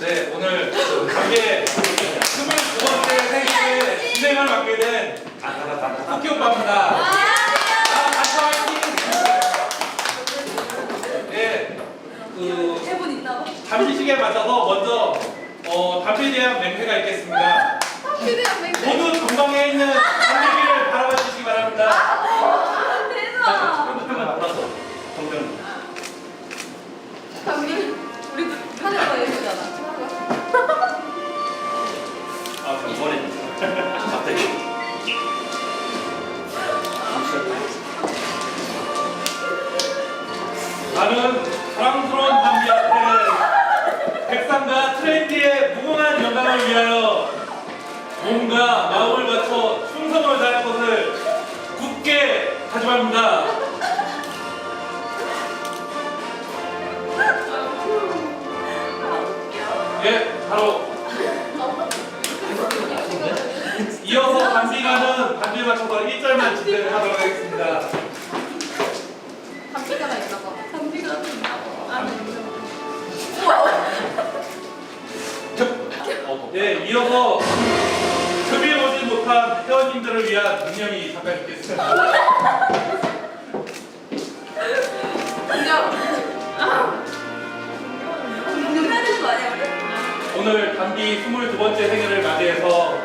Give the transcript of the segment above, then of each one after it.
네, 오늘 가게 22번째 생일에 진행을 맡게 된 토끼 오빠입니다. 아, 같이 화이팅! 네, 그 대본 있나 봐. 담비 시기에 맞춰서 먼저 어, 담비에 대한 맹세가 있겠습니다. 맹세. 모두 건강에 있는 담비를 바라봐 주시기 바랍니다. 대박. 핸드폰만 받아서 정정. 담비, 나는 사랑스러운 담비 앞에 백상과 트렌디의 무궁한 영광을 위하여 몸과 마음을 바쳐 충성을 다할 것을 굳게 다짐합니다. 예, 바로 이어서 담비가는 담비에 맞춰서 1절만 진행을 하도록 하겠습니다. 담비가 나 있나 봐. 네, 이어서 급이 오지 못한 회원님들을 위한 능력이 잠깐 있겠습니다. 오늘 담비 22번째 생일을 맞이해서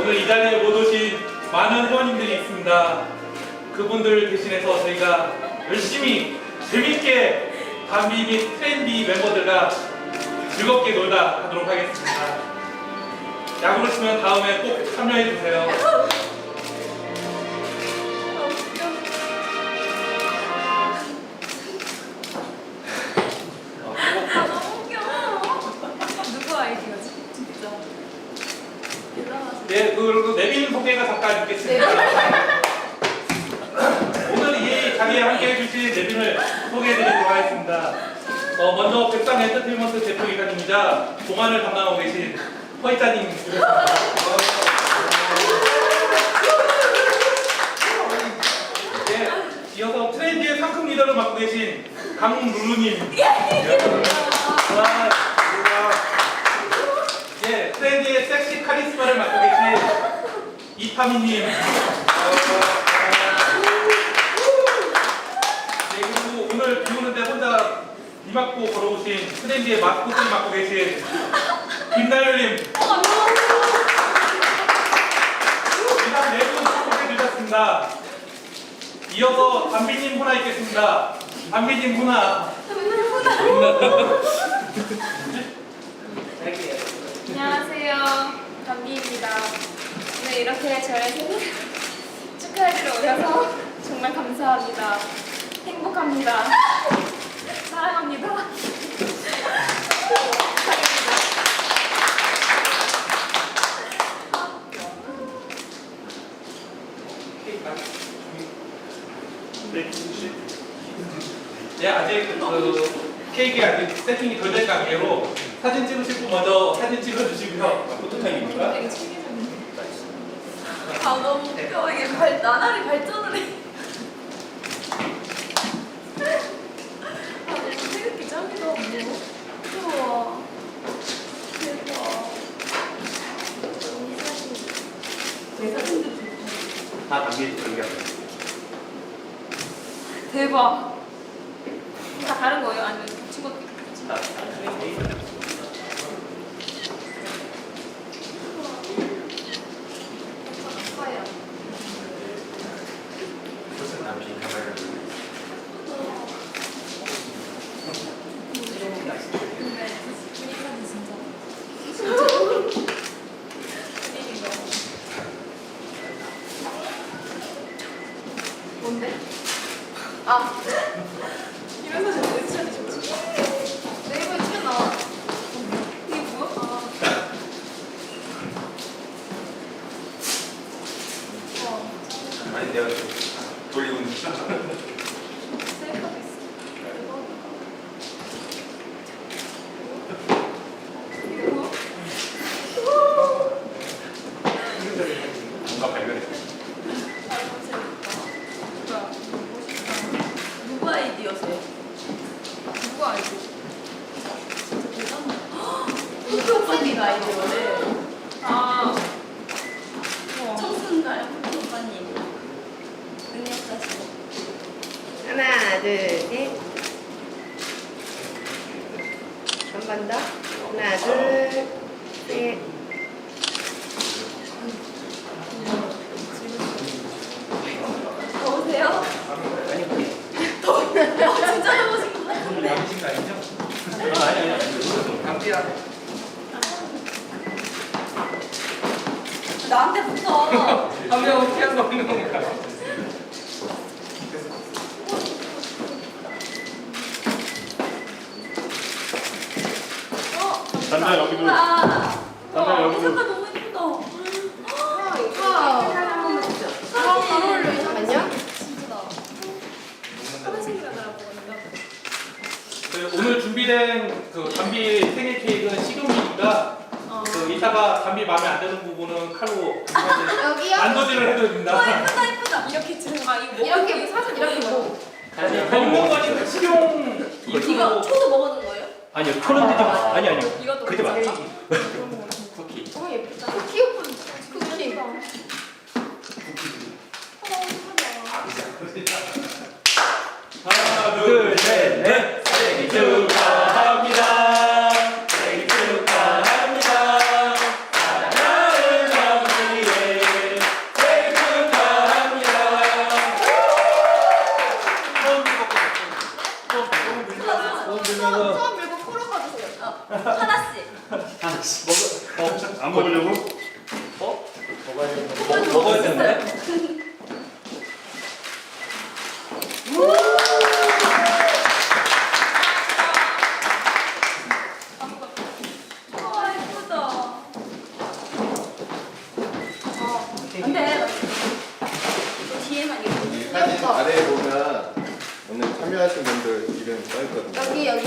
오늘 이 자리에 못 오신 많은 회원님들이 있습니다. 그분들 대신해서 저희가 열심히 재밌게 담비 및 트렌디 멤버들과 즐겁게 놀다 가도록 하겠습니다. 야구를 치면 다음에 꼭 참여해 주세요. 아, 너무 웃겨. 누구 아이디어지? 진짜. 대단하시네. 네, 그리고 내빈 소개가 잠깐 있겠습니다. 오늘 이 자리에 함께 해 주신 내빈을 소개해 드리도록 하겠습니다. 어, 먼저 백상 엔터테인먼트 대표 이사님이자 동안을 담당하고 계신 모셨습니다. 네, 이어서 트렌디의 상큼 리더를 맡고 계신 강룰루님. 와, 예, 트렌디의 섹시 카리스마를 맡고 계신 이타미님. 네, 그리고 오늘 비 오는데 혼자 비 맞고 걸어오신 트렌디의 마스코트를 맡고 계신 김나열님. 이상 네분 소개해 주셨습니다. 이어서 담비님 훈화 있겠습니다. 담비님 훈화. 안녕하세요. 담비입니다. 오늘 이렇게 저의 생일 축하해주러 오셔서 정말 감사합니다. 행복합니다. 사랑합니다. 네, 아직 그 케이크 아직 세팅이 덜 된 관계로 사진 찍으실 분 먼저 사진 찍어주시고요. 포토타임입니다. 되게. 아, 너무 웃겨. 이게 발, 나날이 발전을 해. 아, 너무 태극기 짱이다. 뭐. 우와. 대박. 너무 사진. 내 사진도 좋고. 다 담비 들어갑니다. 대박. 다 다른 거예요? 아니면 친구. 뭔데? 아. 내가 돌리고 있는 아이디어를. 아. 청순가요? 오빠님. 능력자시고. 하나, 둘, 셋. 한 번 더. 하나, 둘, 셋. 더우세요? 더워요? 아, 진짜 더우신 것 같은데. 남으신 거 아니죠? 아, 아니, 아니, 아니. 감기야. 나한테 붙어. 한 명은 피한 거 없는 건가? 어? 남자 여기 보 아, 남자 여기 보 색깔 너무 예쁘다. 아, 이거. 아, 잘 어울려. 잠깐만요. 진짜다. 파란색이라더라고. 그 오늘 준비된 그 담비 생일 케이크는 식용이니까 어. 그 이따가 담비 마음에 안 드는 부분은 칼로 여기요? 만도질을 해도 와, 됩니다. 예쁘다, 예쁘다. 이렇게 지금 아 이거 이렇게 사진 이렇게 뭐. 아니 먹는 거니까 식용 이거 이거 초도 먹어는 거예요? 아니요, 초는 되지 마. 아니, 아니요. 이것도 그러지 마. 쿠키. 너무 예쁘다. 귀여운 쿠키. 하나 둘셋넷 생일 축하합니다. 생일 축하합니다. 사랑하는 남순이의 생일 축하합니다. 처음 들어봤어. 처음 들면서 처음 밀고 코로 가주세요. 하나씩. 먹어 어, 안 먹으려고? 어? 먹어야 되 먹어야 되는데? 와, 예쁘다. 안 돼. 저 뒤에만 이렇게. 이 사진 아래에 보면 오늘 참여하신 분들 이름 써있거든요. 여기, 여기